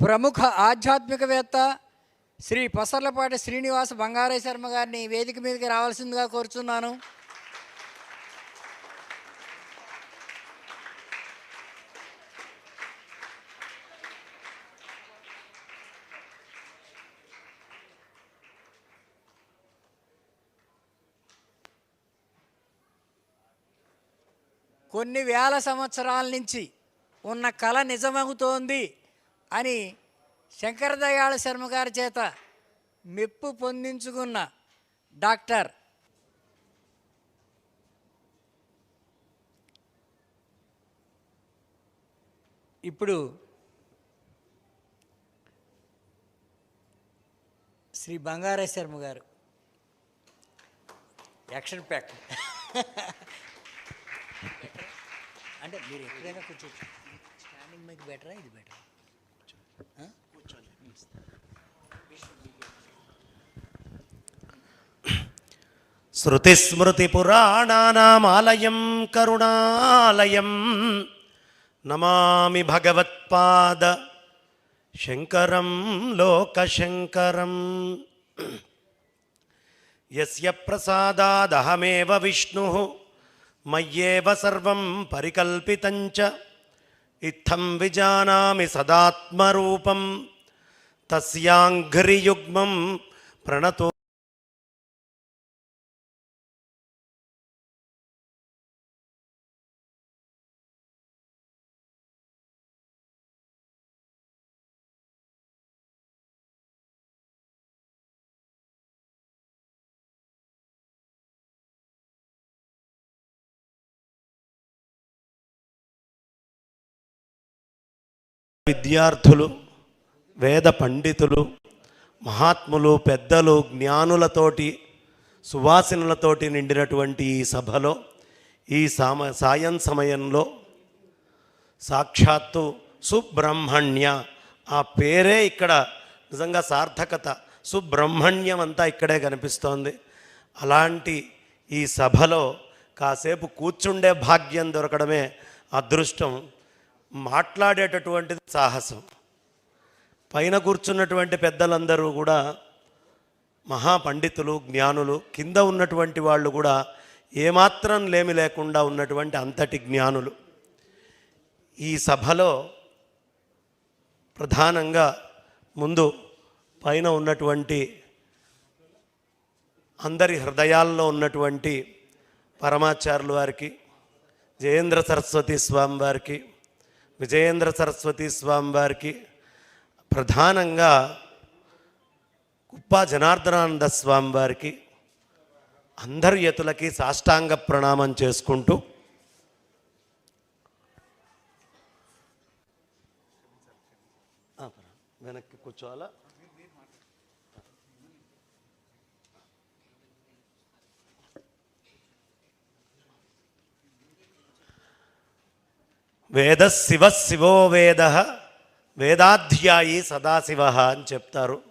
ప్రముఖ ఆధ్యాత్మికవేత్త శ్రీ పసర్లపాటి శ్రీనివాస బంగారయ్య శర్మ గారిని వేదిక మీదకి రావాల్సిందిగా కోరుచున్నాను. కొన్ని వేల సంవత్సరాల నుంచి ఉన్న కళ నిజమవుతోంది అని శంకరదయాళ శర్మ గారి చేత మెప్పు పొందించుకున్న డాక్టర్ ఇప్పుడు శ్రీ బంగారా శర్మ గారు. Action pack. అంటే మీరు ఎక్కడైనా కూర్చోవచ్చు స్టాండింగ్ మీకు బెటరా ఇది బెటరా? శృతిస్మృతిపురాణానామాలయం కరుణాలయం. నమామి భగవత్పాద శంకరం లోకశంకరం. యస్య ప్రసాదాదహమేవ విష్ణు మయ్యేవ సర్వం పరికల్పితం इत्थं विजानामि सदात्मरूपं तस्याङ्घ्रियुग्मं प्रणतो విద్యార్థులు వేద పండితులు మహాత్ములు పెద్దలు జ్ఞానులతోటి సువాసనలతోటి నిండినటువంటి ఈ సభలో ఈ సామ సాయం సమయంలో సాక్షాత్తు సుబ్రహ్మణ్య ఆ పేరే ఇక్కడ నిజంగా సార్థకత. సుబ్రహ్మణ్యం అంతా ఇక్కడే కనిపిస్తోంది. అలాంటి ఈ సభలో కాసేపు కూర్చుండే భాగ్యం దొరకడమే అదృష్టం. మాట్లాడేటటువంటిది సాహసం. పైన కూర్చున్నటువంటి పెద్దలందరూ కూడా మహాపండితులు జ్ఞానులు కింద ఉన్నటువంటి వాళ్ళు కూడా ఏమాత్రం లేమి లేకుండా ఉన్నటువంటి అంతటి జ్ఞానులు. ఈ సభలో ప్రధానంగా ముందు పైన ఉన్నటువంటి అందరి హృదయాల్లో ఉన్నటువంటి పరమాచార్యుల వారికి జయేంద్ర సరస్వతి స్వామి వారికి విజయేంద్ర సరస్వతి స్వామి వారికి ప్రధానంగా కుప్ప జనార్దనానంద స్వామి వారికి అందరి యతులకి సాష్టాంగ ప్రణామం చేసుకుంటూ వెనక్కి కూర్చోవాలా? వేద శివ శివో వేద. వేదాధ్యాయి సదాశివ అని చెప్తారు.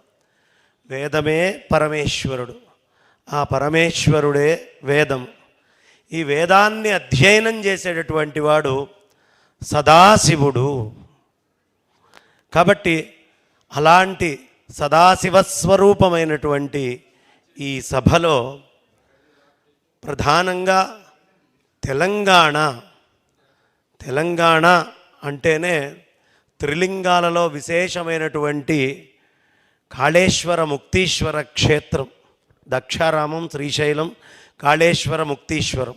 వేదమే పరమేశ్వరుడు. ఆ పరమేశ్వరుడే వేదం. ఈ వేదాన్ని అధ్యయనం చేసేటటువంటి వాడు సదాశివుడు. కాబట్టి అలాంటి సదాశివస్వరూపమైనటువంటి ఈ సభలో ప్రధానంగా తెలంగాణ తెలంగాణ అంటేనే త్రిలింగాలలో విశేషమైనటువంటి కాళేశ్వర ముక్తీశ్వర క్షేత్రం దక్షారామం శ్రీశైలం కాళేశ్వర ముక్తీశ్వరం.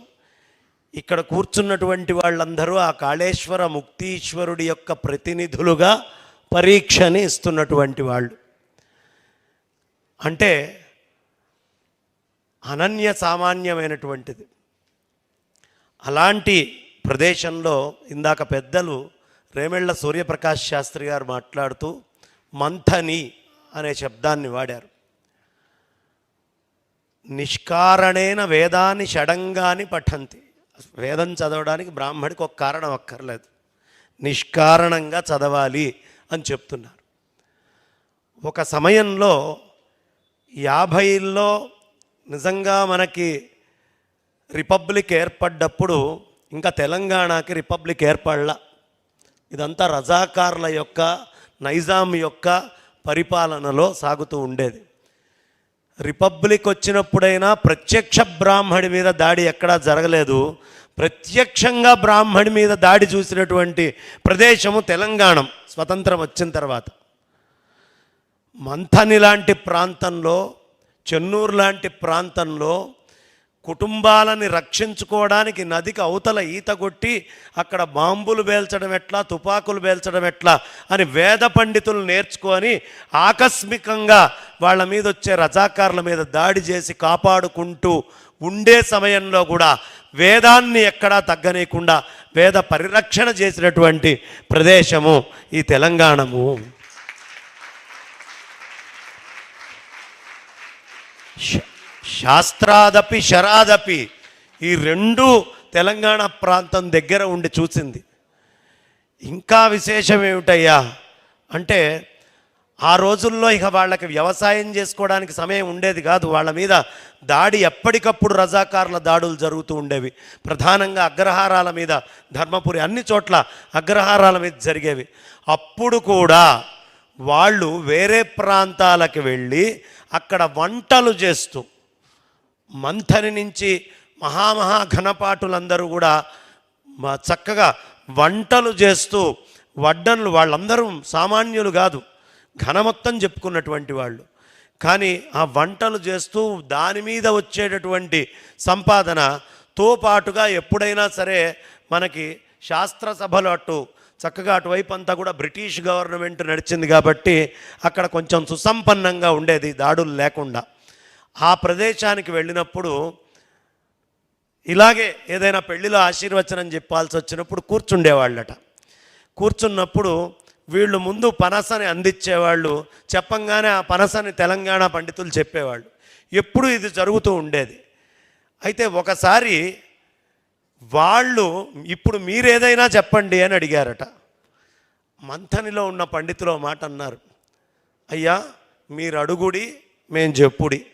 ఇక్కడ కూర్చున్నటువంటి వాళ్ళందరూ ఆ కాళేశ్వర ముక్తీశ్వరుడి యొక్క ప్రతినిధులుగా పరీక్షని ఇస్తున్నటువంటి వాళ్ళు. అంటే అనన్య సామాన్యమైనటువంటిది. అలాంటి ప్రదేశంలో ఇందాక పెద్దలు రేమెళ్ళ సూర్యప్రకాష్ శాస్త్రి గారు మాట్లాడుతూ మంథని అనే శబ్దాన్ని వాడారు. నిష్కారణేన వేదాన్ని షడంగాని పఠంతి. వేదం చదవడానికి బ్రాహ్మడికి ఒక కారణం అక్కర్లేదు. నిష్కారణంగా చదవాలి అని చెప్తున్నారు. ఒక సమయంలో యాభైల్లో నిజంగా మనకి రిపబ్లిక్ ఏర్పడ్డప్పుడు ఇంకా తెలంగాణకి రిపబ్లిక్ ఏర్పడలా. ఇదంతా రజాకార్ల యొక్క నైజాం యొక్క పరిపాలనలో సాగుతూ ఉండేది. రిపబ్లిక్ వచ్చినప్పుడైనా ప్రత్యక్ష బ్రాహ్మడి మీద దాడి ఎక్కడా జరగలేదు. ప్రత్యక్షంగా బ్రాహ్మడి మీద దాడి చూసినటువంటి ప్రదేశము తెలంగాణ స్వతంత్రం వచ్చిన తర్వాత. మంథని లాంటి ప్రాంతంలో చెన్నూరు లాంటి ప్రాంతంలో కుటుంబాలని రక్షించుకోవడానికి నదికి అవతల ఈత కొట్టి అక్కడ బాంబులు పేల్చడం ఎట్లా తుపాకులు పేల్చడం ఎట్లా అని వేద పండితులు నేర్చుకొని ఆకస్మికంగా వాళ్ళ మీద వచ్చే రజాకారుల మీద దాడి చేసి కాపాడుకుంటూ ఉండే సమయంలో కూడా వేదాన్ని ఎక్కడా తగ్గనీయకుండా వేద పరిరక్షణ చేసినటువంటి ప్రదేశము ఈ తెలంగాణము. శ- శాస్త్రాదపి శరాదపి ఈ రెండు తెలంగాణ ప్రాంతం దగ్గర ఉండి చూసింది. ఇంకా విశేషం ఏమిటయ్యా? అంటే ఆ రోజుల్లో ఇక వాళ్ళకి వ్యవసాయం చేసుకోవడానికి సమయం ఉండేది కాదు. వాళ్ళ మీద దాడి ఎప్పటికప్పుడు రజాకారుల దాడులు జరుగుతూ ఉండేవి. ప్రధానంగా అగ్రహారాల మీద ధర్మపురి అన్ని చోట్ల అగ్రహారాల మీద జరిగేవి. అప్పుడు కూడా వాళ్ళు వేరే ప్రాంతాలకు వెళ్ళి అక్కడ వంటలు చేస్తూ మంథని నుంచి మహామహా ఘనపాటులందరూ కూడా చక్కగా వంటలు చేస్తూ వడ్డన్లు వాళ్ళందరూ సామాన్యులు కాదు ఘన మొత్తం చెప్పుకున్నటువంటి వాళ్ళు. కానీ ఆ వంటలు చేస్తూ దాని మీద వచ్చేటటువంటి సంపాదనతో పాటుగా ఎప్పుడైనా సరే మనకి శాస్త్ర సభలు అటు చక్కగా అటువైపు అంతా కూడా బ్రిటిష్ గవర్నమెంట్ నడిచింది కాబట్టి అక్కడ కొంచెం సుసంపన్నంగా ఉండేది దాడులు లేకుండా. ఆ ప్రదేశానికి వెళ్ళినప్పుడు ఇలాగే ఏదైనా పెళ్ళిలో ఆశీర్వచనం చెప్పాల్సి వచ్చినప్పుడు కూర్చుండేవాళ్ళట. కూర్చున్నప్పుడు వీళ్ళు ముందు పనసని అందించేవాళ్ళు చెప్పంగానే ఆ పనసని తెలంగాణ పండితులు చెప్పేవాళ్ళు. ఎప్పుడు ఇది జరుగుతూ ఉండేది. అయితే ఒకసారి వాళ్ళు ఇప్పుడు మీరేదైనా చెప్పండి అని అడిగారట. మంథనిలో ఉన్న పండితులు మాట అన్నారు. అయ్యా మీరు అడుగుడి మేము చెప్పుడి.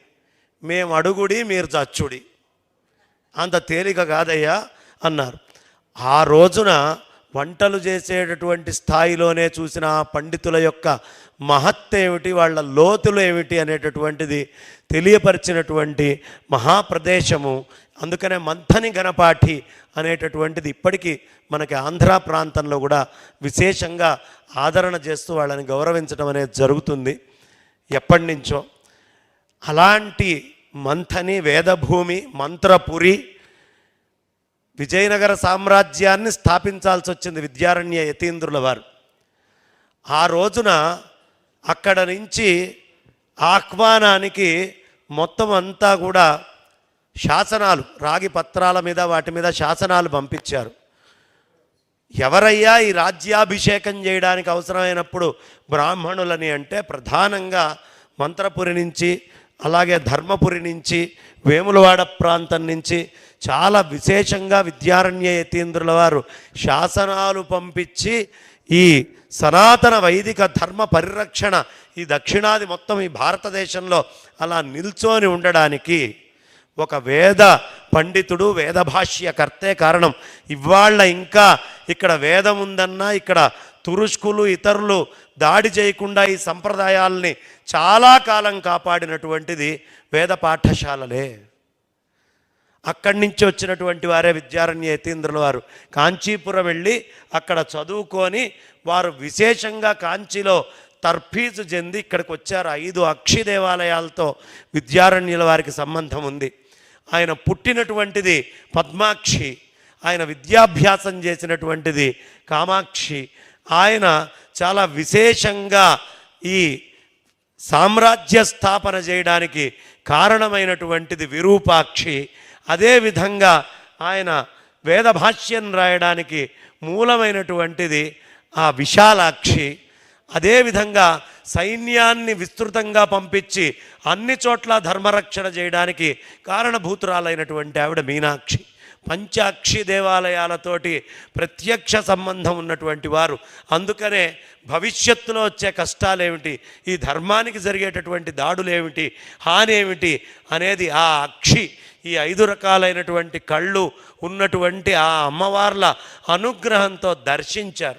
మేము అడుగుడి మీరు చచ్చుడి అంత తేలిక కాదయ్యా అన్నారు. ఆ రోజున వంటలు చేసేటటువంటి స్థాయిలోనే చూసిన ఆ పండితుల యొక్క మహత్తేమిటి వాళ్ళ లోతులు ఏమిటి అనేటటువంటిది తెలియపరిచినటువంటి మహాప్రదేశము అందుకనే మంథని గణపాఠి అనేటటువంటిది ఇప్పటికీ మనకి ఆంధ్ర ప్రాంతంలో కూడా విశేషంగా ఆదరణ చేస్తూ వాళ్ళని గౌరవించడం అనేది జరుగుతుంది. ఎప్పటి నుంచో అలాంటి మంథని వేదభూమి మంత్రపురి విజయనగర సామ్రాజ్యాన్ని స్థాపించాల్సి వచ్చింది విద్యారణ్య యతీంద్రుల వారు. ఆ రోజున అక్కడ నుంచి ఆహ్వానానికి మొత్తం అంతా కూడా శాసనాలు రాగి పత్రాల మీద వాటి మీద శాసనాలు పంపించారు. ఎవరయ్యా ఈ రాజ్యాభిషేకం చేయడానికి అవసరమైనప్పుడు బ్రాహ్మణులని అంటే ప్రధానంగా మంత్రపురి నుంచి అలాగే ధర్మపురి నుంచి వేములవాడ ప్రాంతం నుంచి చాలా విశేషంగా విద్యారణ్య యతీంద్రుల వారు శాసనాలు పంపించి ఈ సనాతన వైదిక ధర్మ పరిరక్షణ ఈ దక్షిణాది మొత్తం ఈ భారతదేశంలో అలా నిల్చొని ఉండడానికి ఒక వేద పండితుడు వేద భాష్యకర్తే కారణం. ఇవాళ ఇంకా ఇక్కడ వేదం ఉందన్నా ఇక్కడ తురుష్కులు ఇతరులు దాడి చేయకుండా ఈ సంప్రదాయాల్ని చాలా కాలం కాపాడినటువంటిది వేద పాఠశాలలే. అక్కడి నుంచి వచ్చినటువంటి వారే విద్యారణ్య యతీంద్రుల వారు. కాంచీపురం వెళ్ళి అక్కడ చదువుకొని వారు విశేషంగా కాంచీలో తర్ఫీజు చెంది ఇక్కడికి వచ్చారు ఐదు అక్షి దేవాలయాలతో విద్యారణ్యుల వారికి సంబంధం ఉంది. ఆయన పుట్టినటువంటిది పద్మాక్షి. ఆయన విద్యాభ్యాసం చేసినటువంటిది కామాక్షి. ఆయన చాలా విశేషంగా ఈ సామ్రాజ్య స్థాపన చేయడానికి కారణమైనటువంటిది విరూపాక్షి. అదేవిధంగా ఆయన వేద భాష్యం రాయడానికి మూలమైనటువంటిది ఆ విశాలాక్షి. అదేవిధంగా సైన్యాన్ని విస్తృతంగా పంపించి అన్ని చోట్ల ధర్మరక్షణ చేయడానికి కారణభూతురాలైనటువంటి ఆవిడ మీనాక్షి. పంచాక్షి దేవాలయాలతోటి ప్రత్యక్ష సంబంధం ఉన్నటువంటి వారు. అందుకనే భవిష్యత్తులో వచ్చే కష్టాలేమిటి? ఈ ధర్మానికి జరిగేటటువంటి దాడులేమిటి? హాని ఏమిటి అనేది ఆ అక్షి ఈ ఐదు రకాలైనటువంటి కళ్ళు ఉన్నటువంటి ఆ అమ్మవార్ల అనుగ్రహంతో దర్శించారు.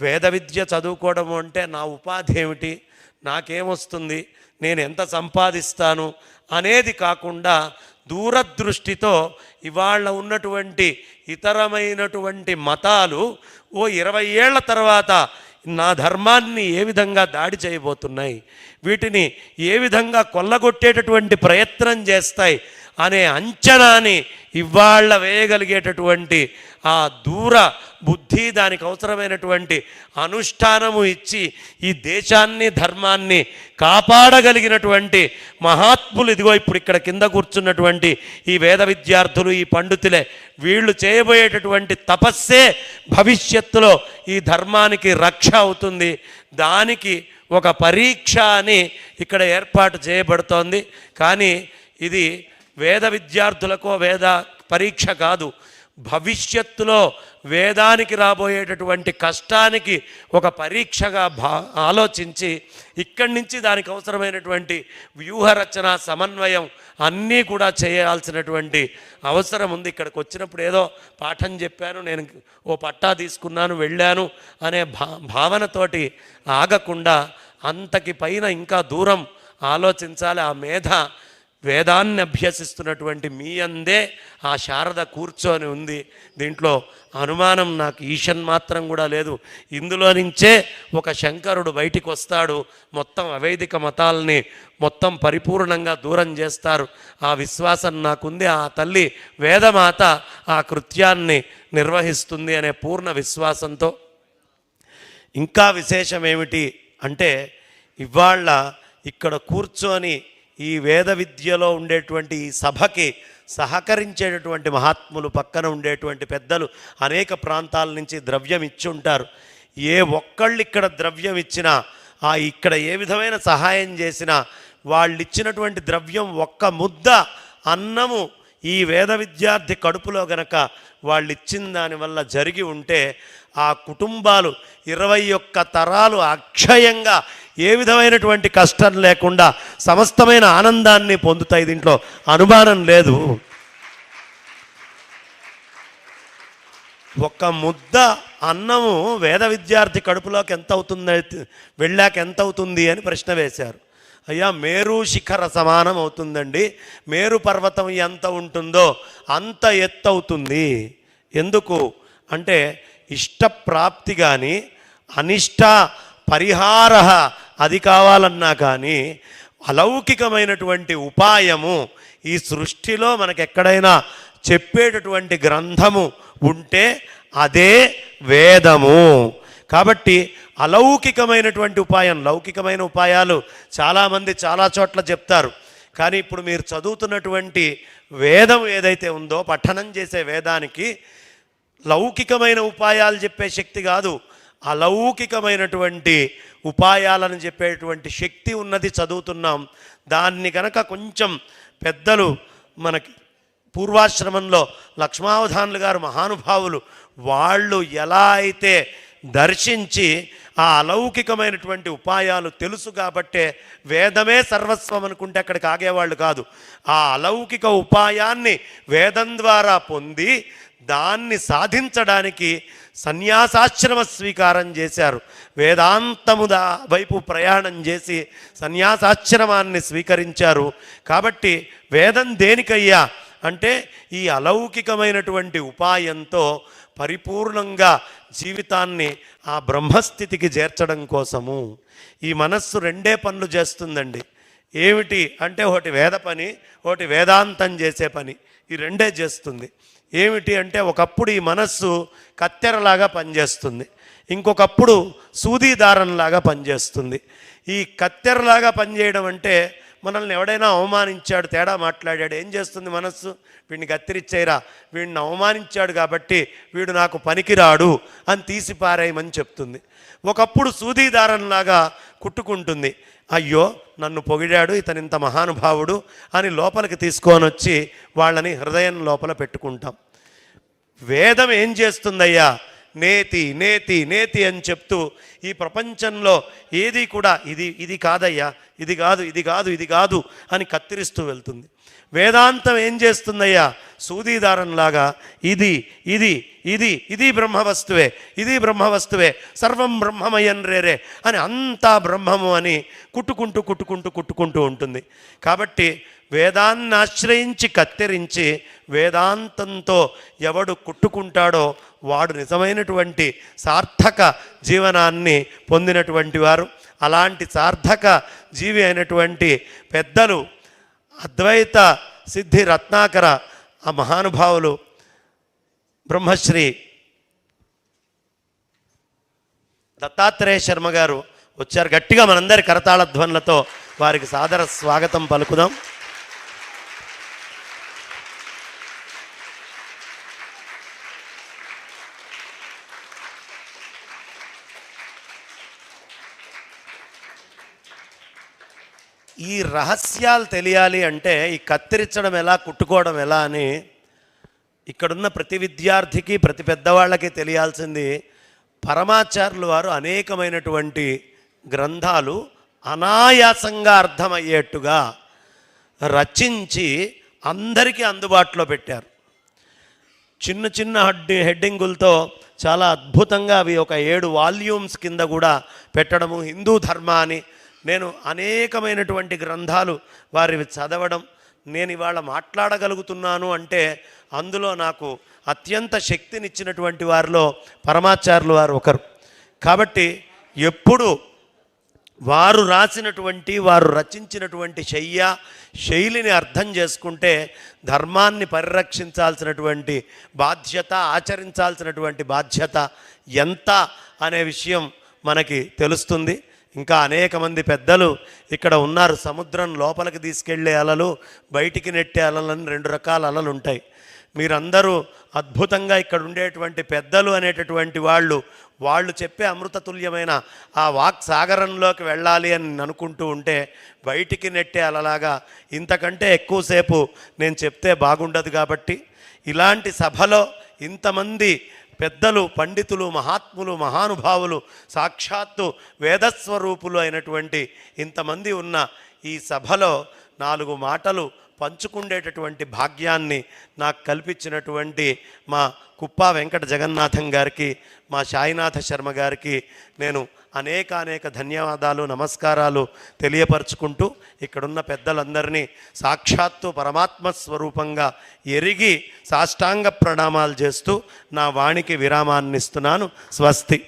వేద విద్య చదువుకోవడం అంటే నా ఉపాధి ఏమిటి? నాకేమొస్తుంది? నేను ఎంత సంపాదిస్తాను? అనేది కాకుండా దూరదృష్టితో ఇవాళ ఉన్నటువంటి ఇతరమైనటువంటి మతాలు ఓ ఇరవై ఏళ్ళ తర్వాత నా ధర్మాన్ని ఏ విధంగా దాడి చేయబోతున్నాయి? వీటిని ఏ విధంగా కొల్లగొట్టేటటువంటి ప్రయత్నం చేస్తాయి? అనే అంచనాని ఇవాళ్ళ వేయగలిగేటటువంటి ఆ దూర బుద్ధి దానికి అవసరమైనటువంటి అనుష్ఠానము ఇచ్చి ఈ దేశాన్ని ధర్మాన్ని కాపాడగలిగినటువంటి మహాత్ములు. ఇదిగో ఇప్పుడు ఇక్కడ కింద కూర్చున్నటువంటి ఈ వేద విద్యార్థులు ఈ పండితులే వీళ్ళు చేయబోయేటటువంటి తపస్సే భవిష్యత్తులో ఈ ధర్మానికి రక్ష అవుతుంది. దానికి ఒక పరీక్ష అని ఇక్కడ ఏర్పాటు చేయబడుతోంది. కానీ ఇది వేద విద్యార్థులకో వేద పరీక్ష కాదు. భవిష్యత్తులో వేదానికి రాబోయేటటువంటి కష్టానికి ఒక పరీక్షగా భా ఆలోచించి ఇక్కడి నుంచి దానికి అవసరమైనటువంటి వ్యూహరచన సమన్వయం అన్నీ కూడా చేయాల్సినటువంటి అవసరం ఉంది. ఇక్కడికి వచ్చినప్పుడు ఏదో పాఠం చెప్పాను నేను ఓ పట్టా తీసుకున్నాను వెళ్ళాను అనే భా భావనతోటి ఆగకుండా అంతకి పైన ఇంకా దూరం ఆలోచించాలి. ఆ మేధ వేదాన్ని అభ్యసిస్తున్నటువంటి మీ అందే ఆ శారద కూర్చొని ఉంది. దీంట్లో అనుమానం నాకు ఈషన్ మాత్రం కూడా లేదు. ఇందులో నుంచే ఒక శంకరుడు బయటికి వస్తాడు. మొత్తం అవైదిక మతాల్ని మొత్తం పరిపూర్ణంగా దూరం చేస్తారు. ఆ విశ్వాసం నాకుంది. ఆ తల్లి వేదమాత ఆ కృత్యాన్ని నిర్వహిస్తుంది అనే పూర్ణ విశ్వాసంతో. ఇంకా విశేషం ఏమిటి అంటే ఇవాళ ఇక్కడ కూర్చొని ఈ వేద విద్యలో ఉండేటువంటి ఈ సభకి సహకరించేటటువంటి మహాత్ములు పక్కన ఉండేటువంటి పెద్దలు అనేక ప్రాంతాల నుంచి ద్రవ్యం ఇచ్చి ఉంటారు ఏ ఒక్కళ్ళు ఇక్కడ ద్రవ్యం ఇచ్చినా ఆ ఇక్కడ ఏ విధమైన సహాయం చేసినా వాళ్ళు ఇచ్చినటువంటి ద్రవ్యం ఒక్క ముద్ద అన్నము ఈ వేద విద్యార్థి కడుపులో గనక వాళ్ళు ఇచ్చిన దానివల్ల జరిగి ఉంటే ఆ కుటుంబాలు ఇరవై ఒక్క తరాలు అక్షయంగా ఏ విధమైనటువంటి కష్టం లేకుండా సమస్తమైన ఆనందాన్ని పొందుతాయి దీంట్లో? అనుమానం లేదు. ఒక ముద్ద అన్నము వేద విద్యార్థి కడుపులోకి ఎంత అవుతుంది వెళ్ళాక ఎంత అవుతుంది అని ప్రశ్న వేశారు. అయ్యా మేరు శిఖర సమానం అవుతుందండి. మేరు పర్వతం ఎంత ఉంటుందో అంత ఎత్తు అవుతుంది ఎందుకు? అంటే ఇష్టప్రాప్తి కానీ అనిష్ట పరిహార అది కావాలన్నా కానీ అలౌకికమైనటువంటి ఉపాయము ఈ సృష్టిలో మనకు ఎక్కడైనా చెప్పేటటువంటి గ్రంథము ఉంటే అదే వేదము. కాబట్టి అలౌకికమైనటువంటి ఉపాయం లౌకికమైన ఉపాయాలు చాలామంది చాలా చోట్ల చెప్తారు. కానీ ఇప్పుడు మీరు చదువుతున్నటువంటి వేదం ఏదైతే ఉందో పఠనం చేసే వేదానికి లౌకికమైన ఉపాయాలు చెప్పే శక్తి కాదు. అలౌకికమైనటువంటి ఉపాయాలను చెప్పేటువంటి శక్తి ఉన్నది చదువుతున్నాం. దాన్ని కనుక కొంచెం పెద్దలు మనకి పూర్వాశ్రమంలో లక్ష్మావధానులు గారు మహానుభావులు వాళ్ళు ఎలా అయితే దర్శించి ఆ అలౌకికమైనటువంటి ఉపాయాలు తెలుసు కాబట్టే వేదమే సర్వస్వం అనుకుంటే అక్కడికి ఆగేవాళ్ళు కాదు. ఆ అలౌకిక ఉపాయాన్ని వేదం ద్వారా పొంది దాన్ని సాధించడానికి సన్యాసాశ్రమ స్వీకారం చేశారు. వేదాంతము దా వైపు ప్రయాణం చేసి సన్యాసాశ్రమాన్ని స్వీకరించారు. కాబట్టి వేదం దేనికయ్యా? అంటే ఈ అలౌకికమైనటువంటి ఉపాయంతో పరిపూర్ణంగా జీవితాన్ని ఆ బ్రహ్మస్థితికి చేర్చడం కోసము. ఈ మనస్సు రెండే పనులు చేస్తుందండి. ఏమిటి అంటే ఒకటి వేద పని ఒకటి వేదాంతం చేసే పని. ఈ రెండే చేస్తుంది. ఏమిటి అంటే ఒకప్పుడు ఈ మనస్సు కత్తెరలాగా పనిచేస్తుంది. ఇంకొకప్పుడు సూదీదారంలాగా పనిచేస్తుంది. ఈ కత్తెరలాగా పనిచేయడం అంటే మనల్ని ఎవడైనా అవమానించాడు తేడా మాట్లాడాడు ఏం చేస్తుంది మనస్సు? వీడిని కత్తిరిచ్చేయరా? వీడిని అవమానించాడు కాబట్టి వీడు నాకు పనికిరాడు అని తీసి పారేయమని చెప్తుంది. ఒకప్పుడు సూదీదారంలాగా కుట్టుకుంటుంది. అయ్యో నన్ను పొగిడాడు ఇతను ఇంత మహానుభావుడు అని లోపలికి తీసుకొని వచ్చి వాళ్ళని హృదయం లోపల పెట్టుకుంటాం. వేదం ఏం చేస్తుందయ్యా? నేతి నేతి నేతి అని చెప్తూ ఈ ప్రపంచంలో ఏది కూడా ఇది ఇది కాదయ్యా ఇది కాదు ఇది కాదు ఇది కాదు అని కత్తిరిస్తూ వెళ్తుంది. వేదాంతం ఏం చేస్తుందయ్యా? సూదీదారంలాగా ఇది ఇది ఇది ఇది బ్రహ్మవస్తువే ఇది బ్రహ్మవస్తువే సర్వం బ్రహ్మమయన్ రేరే అని అంతా బ్రహ్మము అని కుట్టుకుంటూ కుట్టుకుంటూ కుట్టుకుంటూ ఉంటుంది. కాబట్టి వేదాన్ని ఆశ్రయించి కత్తిరించి వేదాంతంతో ఎవడు కుట్టుకుంటాడో వాడు నిజమైనటువంటి సార్థక జీవనాన్ని పొందినటువంటి వారు. అలాంటి సార్థక జీవి అయినటువంటి పెద్దలు అద్వైత సిద్ధి రత్నాకర ఆ మహానుభావులు బ్రహ్మశ్రీ దత్తాత్రేయ శర్మ గారు వచ్చారు. గట్టిగా మనందరి కరతాళ ధ్వనులతో వారికి సాదర స్వాగతం పలుకుదాం. ఈ రహస్యాలు తెలియాలి అంటే ఈ కత్తిరించడం ఎలా కుట్టుకోవడం ఎలా అని ఇక్కడున్న ప్రతి విద్యార్థికి ప్రతి పెద్దవాళ్ళకి తెలియాల్సింది పరమాచార్యులు వారు అనేకమైనటువంటి గ్రంథాలు అనాయాసంగా అర్థమయ్యేట్టుగా రచించి అందరికీ అందుబాటులో పెట్టారు. చిన్న చిన్న హడ్డి హెడ్డింగులతో చాలా అద్భుతంగా అవి ఒక ఏడు వాల్యూమ్స్ కింద కూడా పెట్టడము హిందూ ధర్మ అని నేను అనేకమైనటువంటి గ్రంథాలు వారివి చదవడం నేను ఇవాళ మాట్లాడగలుగుతున్నాను అంటే అందులో నాకు అత్యంత శక్తినిచ్చినటువంటి వారిలో పరమాచార్యులు వారు ఒకరు. కాబట్టి ఎప్పుడు వారు రాసినటువంటి వారు రచించినటువంటి శయ్య శైలిని అర్థం చేసుకుంటే ధర్మాన్ని పరిరక్షించాల్సినటువంటి బాధ్యత ఆచరించాల్సినటువంటి బాధ్యత ఎంత అనే విషయం మనకి తెలుస్తుంది. ఇంకా అనేక మంది పెద్దలు ఇక్కడ ఉన్నారు. సముద్రం లోపలికి తీసుకెళ్ళే అలలు బయటికి నెట్టే అలలని రెండు రకాల అలలు ఉంటాయి. మీరందరూ అద్భుతంగా ఇక్కడ ఉండేటువంటి పెద్దలు అనేటటువంటి వాళ్ళు వాళ్ళు చెప్పే అమృతతుల్యమైన ఆ వాక్ సాగరంలోకి వెళ్ళాలి అని అనుకుంటూ ఉంటే బయటికి నెట్టే అలలాగా ఇంతకంటే ఎక్కువసేపు నేను చెప్తే బాగుండదు కాబట్టి ఇలాంటి సభలో ఇంతమంది పెద్దలు పండితులు మహాత్ములు మహానుభావులు సాక్షాత్తు వేదస్వరూపులు అయినటువంటి ఇంతమంది ఉన్న ఈ సభలో నాలుగు మాటలు పంచుకుండేటటువంటి భాగ్యాన్ని నాకు కల్పించినటువంటి మా కుప్పా వెంకట జగన్నాథం గారికి మా సాయినాథ శర్మ గారికి నేను అనేక అనేక ధన్యవాదాలు నమస్కారాలు తెలియపరుచుకుంటూ ఇక్కడున్న పెద్దలందరినీ సాక్షాత్తు పరమాత్మ స్వరూపంగా ఎరిగి సాష్టాంగ ప్రణామాలు చేస్తూ నా వాణికి విరామాన్నిస్తున్నాను. స్వస్తి.